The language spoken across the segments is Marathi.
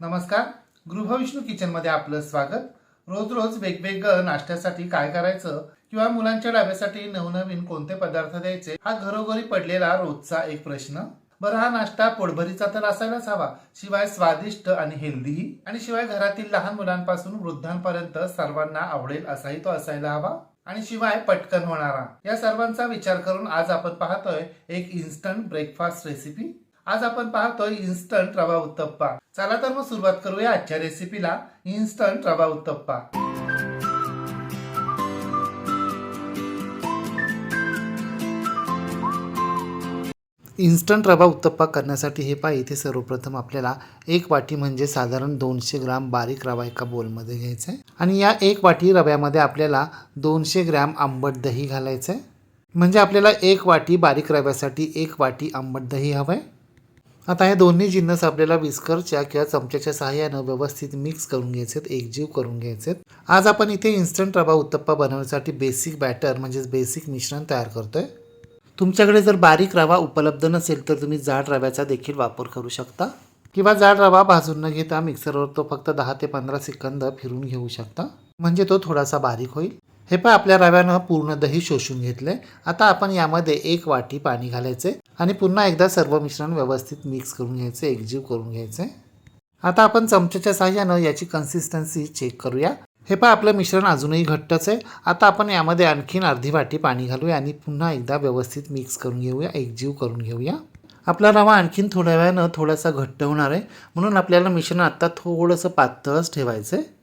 नमस्कार. गृहविष्णू किचनमध्ये आपलं स्वागत. रोज रोज वेगवेगळं नाश्त्यासाठी काय करायचं किंवा मुलांच्या डब्यासाठी नवनवीन कोणते पदार्थ द्यायचे हा घरोघरी पडलेला रोजचा एक प्रश्न. बरं हा नाश्ता पोटभरीचा तर असायलाच हवा. शिवाय स्वादिष्ट आणि हेल्दीही आणि शिवाय घरातील लहान मुलांपासून वृद्धांपर्यंत सर्वांना आवडेल असाही तो असायला हवा. आणि शिवाय पटकन होणारा. या सर्वांचा विचार करून आज आपण पाहतोय एक इन्स्टंट ब्रेकफास्ट रेसिपी आज आपण पाहतोय इन्स्टंट रवा उत्तप्पा. चला तर मग सुरुवात करूया आजच्या रेसिपीला इन्स्टंट रवा उत्तप्पा. इन्स्टंट रवा उत्तप्पा करण्यासाठी हे पहा इथे सर्वप्रथम आपल्याला एक वाटी म्हणजे साधारण दोनशे ग्राम बारीक रवा एका बोलमध्ये घ्यायचा आहे. आणि या एक वाटी रव्यामध्ये आपल्याला दोनशे ग्रॅम आंबट दही घालायचं आहे. म्हणजे आपल्याला एक वाटी बारीक रव्यासाठी एक वाटी आंबट दही हवं आहे आता हे दोन्ही जिन्नस आपल्याला विस्करच्या किंवा चमच्याच्या सहाय्यानं व्यवस्थित मिक्स करून घ्यायचे आहेत एकजीव करून घ्यायचे आहेत आज आपण इथे इन्स्टंट रवा उत्तप्पा बनवण्यासाठी बेसिक बॅटर म्हणजेच बेसिक मिश्रण तयार करतोय. तुमच्याकडे जर बारीक रवा उपलब्ध नसेल तर तुम्ही जाड रव्याचा देखील वापर करू शकता. किंवा जाड रवा भाजून न घेता मिक्सरवर तो फक्त दहा ते पंधरा सेकंद फिरून घेऊ शकता. म्हणजे तो थोडासा बारीक होईल. हे पण आपल्या रव्यानं पूर्ण दही शोषून घेतले आता आपण यामध्ये एक वाटी पाणी घालायचे आणि पुन्हा एकदा सर्व मिश्रण व्यवस्थित मिक्स करून घ्यायचं एकजीव करून घ्यायचं. आता आपण चमच्याच्या साह्यानं याची कन्सिस्टन्सी चेक करूया. हे पहा आपलं मिश्रण अजूनही घट्टच आहे. आता आपण यामध्ये आणखीन अर्धी वाटी पाणी घालूया आणि पुन्हा एकदा व्यवस्थित मिक्स करून घेऊया एकजीव करून घेऊया. आपला रवा आणखीन थोड्या वेळानं थोडासा घट्ट होणार आहे. म्हणून आपल्याला मिश्रण आत्ता थोडंसं पातळच ठेवायचं आहे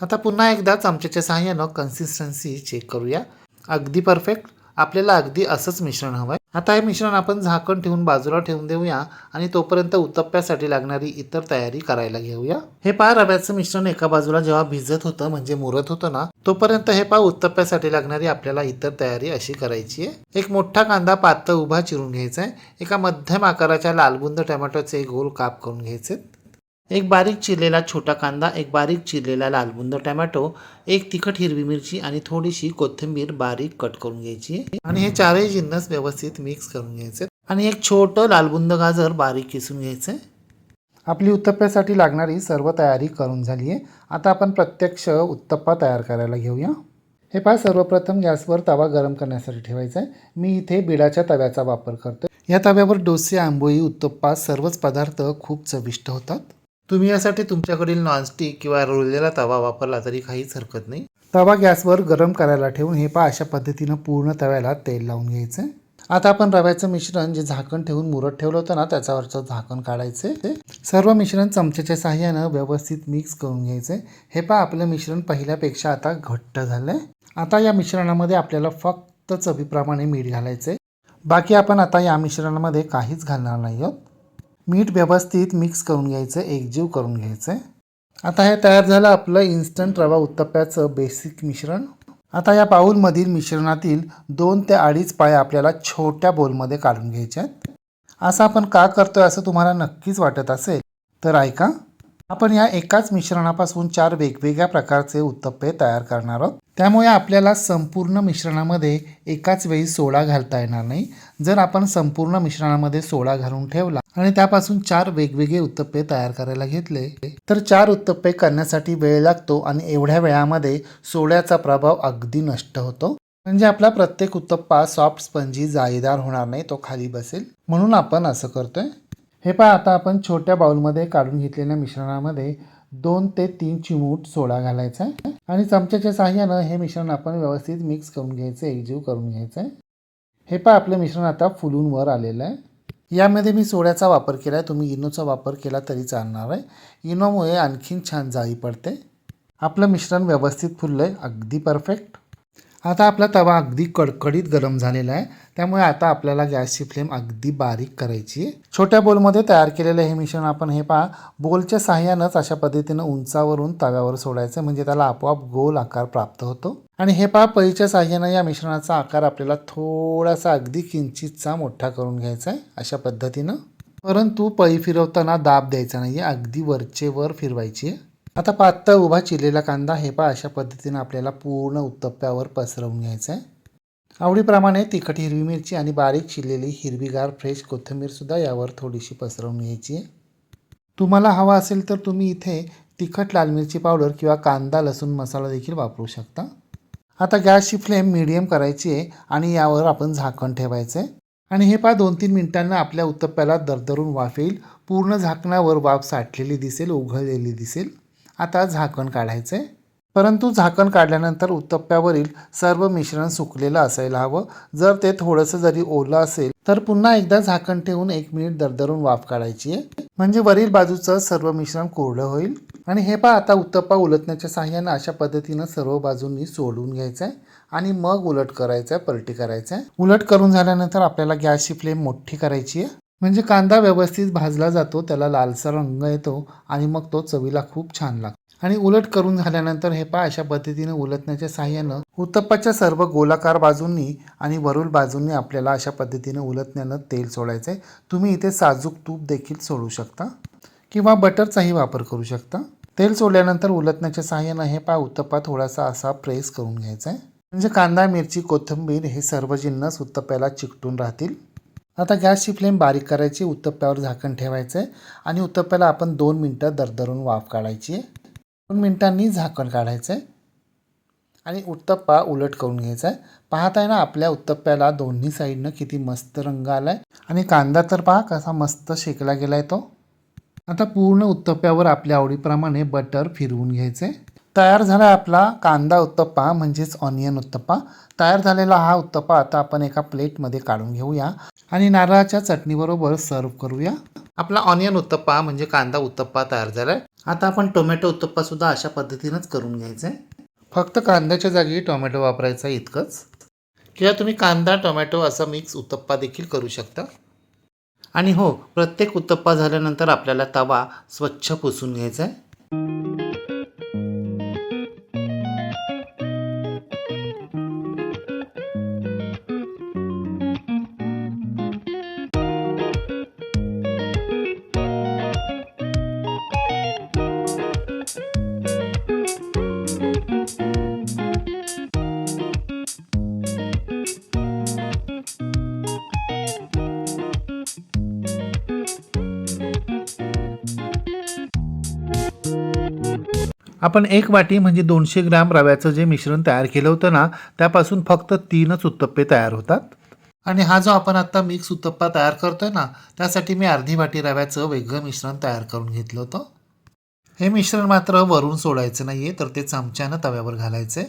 आता पुन्हा एकदा चमच्याच्या सहाय्यानं कन्सिस्टन्सी चेक करूया. अगदी परफेक्ट आपल्याला अगदी असंच मिश्रण हवं आहे आता हे मिश्रण आपण झाकण ठेवून बाजूला ठेवून देऊया आणि तोपर्यंत उत्तप्प्यासाठी लागणारी इतर तयारी करायला घेऊया. हे पहा रव्याचं मिश्रण एका बाजूला जेव्हा भिजत होतं म्हणजे मुरत होतं ना तोपर्यंत हे पहा उत्तप्प्यासाठी लागणारी आपल्याला इतर तयारी अशी करायची आहे. एक मोठा कांदा पातळ उभा चिरून घ्यायचा आहे. एका मध्यम आकाराच्या लालबुंद टोमॅटोचे गोल काप करून घ्यायचे एक बारीक चिरलेला छोटा कांदा एक बारीक चिरलेला लालबुंद टमॅटो एक तिखट हिरवी मिरची आणि थोडीशी कोथिंबीर बारीक कट करून घ्यायची. आणि हे चारही जिन्नस व्यवस्थित मिक्स करून घ्यायचे. आणि एक छोटं लालबुंद गाजर बारीक किसून घ्यायचं. आपली उत्तप्प्यासाठी लागणारी सर्व तयारी करून झाली आहे. आता आपण प्रत्यक्ष उत्तप्पा तयार करायला घेऊया. हे पहा सर्वप्रथम गॅसवर तवा गरम करण्यासाठी ठेवायचा आहे. मी इथे बिडाच्या तव्याचा वापर करतो या तव्यावर डोसे आंबोळी उत्तप्पा सर्वच पदार्थ खूप चविष्ट होतात. तुम्ही यासाठी तुमच्याकडील नॉनस्टिक किंवा रोललेला तवा वापरला तरी काहीच हरकत नाही. तवा गॅसवर गरम करायला ठेवून हे पहा अशा पद्धतीनं पूर्ण तव्याला तेल लावून घ्यायचं. आता आपण रव्याचं मिश्रण जे झाकण ठेवून मुरत ठेवलं होतं ना त्याच्यावरचं झाकण काढायचं ते सर्व मिश्रण चमच्याच्या साह्यानं व्यवस्थित मिक्स करून घ्यायचं हे पहा आपलं मिश्रण पहिल्यापेक्षा आता घट्ट झालंय. आता या मिश्रणामध्ये आपल्याला फक्त चवीप्रमाणे मीठ घालायचं बाकी आपण आता या मिश्रणामध्ये काहीच घालणार नाही आहोत. मीठ व्यवस्थित मिक्स करून घ्यायचं एकजीव करून घ्यायचं. आता हे तयार झालं आपलं इन्स्टंट रवा उत्तप्प्याचं बेसिक मिश्रण. आता या बाऊलमधील मिश्रणातील दोन ते अडीच पाय आपल्याला छोट्या बोलमध्ये काढून घ्यायचे आहेत. असं आपण का करतोय असं तुम्हाला नक्कीच वाटत असेल तर ऐका. आपण या एकाच मिश्रणापासून चार वेगवेगळ्या प्रकारचे उत्तप्पे तयार करणार आहोत. त्यामुळे आपल्याला संपूर्ण मिश्रणामध्ये एकाच वेळी सोडा घालता येणार नाही. जर आपण संपूर्ण मिश्रणामध्ये सोडा घालून ठेवला आणि त्यापासून चार वेगवेगळे उत्तप्पे तयार करायला घेतले तर चार उत्तप्पे करण्यासाठी वेळ लागतो आणि एवढ्या वेळामध्ये सोड्याचा प्रभाव अगदी नष्ट होतो. म्हणजे आपला प्रत्येक उत्तप्पा सॉफ्ट स्पंजी जाळीदार होणार नाही तो खाली बसेल. म्हणून आपण असं करतोय. हे पहा आता आपण छोट्या बाउलमध्ये काढून घेतलेल्या मिश्रणामध्ये दोन ते तीन चिमूट सोडा घालायचा आहे. आणि चमच्याच्या साह्यानं हे मिश्रण आपण व्यवस्थित मिक्स करून घ्यायचं एकजीव करून घ्यायचं आहे. हे पहा आपलं मिश्रण आता फुलून वर आलेलं आहे. यामध्ये मी सोड्याचा वापर केला आहे तुम्ही इनोचा वापर केला तरी चालणार आहे. इनोमुळे आणखीन छान जाळी पडते. आपलं मिश्रण व्यवस्थित फुललं आहे अगदी परफेक्ट आता आपला तवा अगदी कडकडीत गरम झालेला आहे. त्यामुळे आता आपल्याला गॅसची फ्लेम अगदी बारीक करायची आहे. छोट्या बोलमध्ये तयार केलेलं हे मिश्रण आपण हे पहा. बोलच्या साह्यानंच अशा पद्धतीनं उंचावरून तव्यावर सोडायचं म्हणजे त्याला आपोआप गोल आकार प्राप्त होतो. आणि हे पहा पळीच्या साह्यानं या मिश्रणाचा आकार आपल्याला थोडासा अगदी किंचितचा मोठा करून घ्यायचा आहे अशा पद्धतीनं. परंतु पळी फिरवताना दाब द्यायचा नाही आहे अगदी वरचे वर फिरवायची आहे. आता पातळ उभा चिरलेला कांदा हे पा अशा पद्धतीनं आपल्याला पूर्ण उत्तप्प्यावर पसरवून घ्यायचं आहे. आवडीप्रमाणे तिखट हिरवी मिरची आणि बारीक चिरलेली हिरवीगार फ्रेश कोथिंबीरसुद्धा यावर थोडीशी पसरवून घ्यायची आहे. तुम्हाला हवा असेल तर तुम्ही इथे तिखट लाल मिरची पावडर किंवा कांदा लसूण मसाला देखील वापरू शकता. आता गॅसची फ्लेम मिडियम करायची आहे आणि यावर आपण झाकण ठेवायचं आहे. आणि हे पहा दोन तीन मिनिटांना आपल्या उत्तप्प्याला दरदरून वाफ येईल. पूर्ण झाकणावर वाफ साठलेली दिसेल उघळलेली दिसेल. आता झाकण काढायचं. आहे परंतु झाकण काढल्यानंतर उत्तप्प्यावरील सर्व मिश्रण सुकलेलं असायला हवं. जर ते थोडंसं जरी ओलं असेल तर पुन्हा एकदा झाकण ठेवून एक मिनिट दरदरून वाफ काढायची आहे. म्हणजे वरील बाजूचं सर्व मिश्रण कोरडं होईल. आणि हे पहा आता उत्तप्पा उलटण्याच्या साह्यानं अशा पद्धतीनं सर्व बाजूंनी सोडून घ्यायचं आहे आणि मग उलट करायचं आहे पलटी करायचं आहे उलट करून झाल्यानंतर आपल्याला गॅसची फ्लेम मोठी करायची आहे. म्हणजे कांदा व्यवस्थित भाजला जातो त्याला लालसर रंग येतो आणि मग तो चवीला खूप छान लागतो. आणि उलट करून झाल्यानंतर हे पा अशा पद्धतीने उलटण्याच्या साह्यानं उत्तप्पाच्या सर्व गोलाकार बाजूंनी आणि वरुल बाजूंनी आपल्याला अशा पद्धतीने उलटण्यानं तेल सोडायचं आहे तुम्ही इथे साजूक तूप देखील सोडू शकता किंवा बटरचाही वापर करू शकता. तेल सोडल्यानंतर उलटण्याच्या साह्यानं हे पा उत्तप्पा थोडासा असा प्रेस करून घ्यायचा आहे म्हणजे कांदा मिरची कोथिंबीर हे सर्व जिन्नस उत्तप्प्याला चिकटून राहतील. आता गॅसची फ्लेम बारीक करायची उत्तप्प्यावर झाकण ठेवायचं आहे आणि उत्तप्प्याला आपण दोन मिनटं दरदरून वाफ काढायची आहे. दोन मिनटांनी झाकण काढायचं आहे आणि उत्तप्पा उलट करून घ्यायचा आहे पाहताय ना आपल्या उत्तप्प्याला दोन्ही साईडनं किती मस्त रंग आला आहे आणि कांदा तर पहा कसा मस्त शेकला गेला आहे तो. आता पूर्ण उत्तप्प्यावर आपल्या आवडीप्रमाणे बटर फिरवून घ्यायचं आहे तयार झाला आपला कांदा उत्तप्पा म्हणजेच ऑनियन उत्तप्पा. तयार झालेला हा उत्तप्पा आता आपण एका प्लेटमध्ये काढून घेऊया आणि नारळाच्या चटणीबरोबर सर्व करूया. आपला ऑनियन उत्तप्पा म्हणजे कांदा उत्तप्पा तयार झाला आहे आता आपण टोमॅटो उत्तप्पा सुद्धा अशा पद्धतीनंच करून घ्यायचं आहे फक्त कांद्याच्या जागी टोमॅटो वापरायचा इतकंच. किंवा तुम्ही कांदा टोमॅटो असा मिक्स उत्तप्पा देखील करू शकता. आणि हो प्रत्येक उत्तप्पा झाल्यानंतर आपल्याला तवा स्वच्छ पुसून घ्यायचा आहे आपण एक वाटी म्हणजे दोनशे ग्रॅम रव्याचं जे मिश्रण तयार केलं होतं ना त्यापासून फक्त तीनच उत्तप्पे तयार होतात. आणि हा जो आपण आत्ता मिक्स उत्तप्पा तयार करतोय ना त्यासाठी मी अर्धी वाटी रव्याचं वेगळं मिश्रण तयार करून घेतलं होतं. हे मिश्रण मात्र वरून सोडायचं नाही आहे तर ते चमच्यानं तव्यावर घालायचं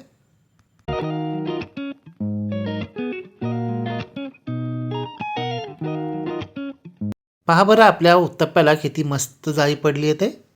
पहा बरं आपल्या उत्तप्प्याला किती मस्त जाळी पडली आहे ते.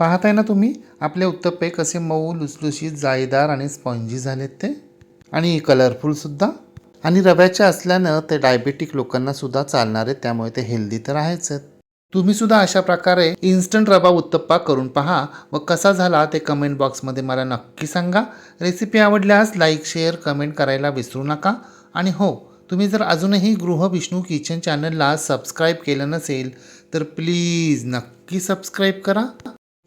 पाहताय ना तुम्ही? आपले उत्तप्पे कसे मऊ लुसलुशीत जाळीदार आणि स्पॉन्जी झालेत ते? आणि कलरफुलसुद्धा आणि रव्याचे असल्यानं ते डायबेटिक लोकांनासुद्धा चालणारे चालणार आहेत त्यामुळे ते हेल्दी तर आहेच आहेत. तुम्ही सुद्धा अशा प्रकारे इन्स्टंट रवा उत्तप्पा करून पहा. व कसा झाला ते कमेंट बॉक्समध्ये मला नक्की सांगा. रेसिपी आवडल्यास लाईक शेअर कमेंट करायला विसरू नका. आणि हो तुम्ही जर अजूनही गृह विष्णू किचन चॅनलला सबस्क्राईब केलं नसेल तर प्लीज नक्की सबस्क्राईब करा.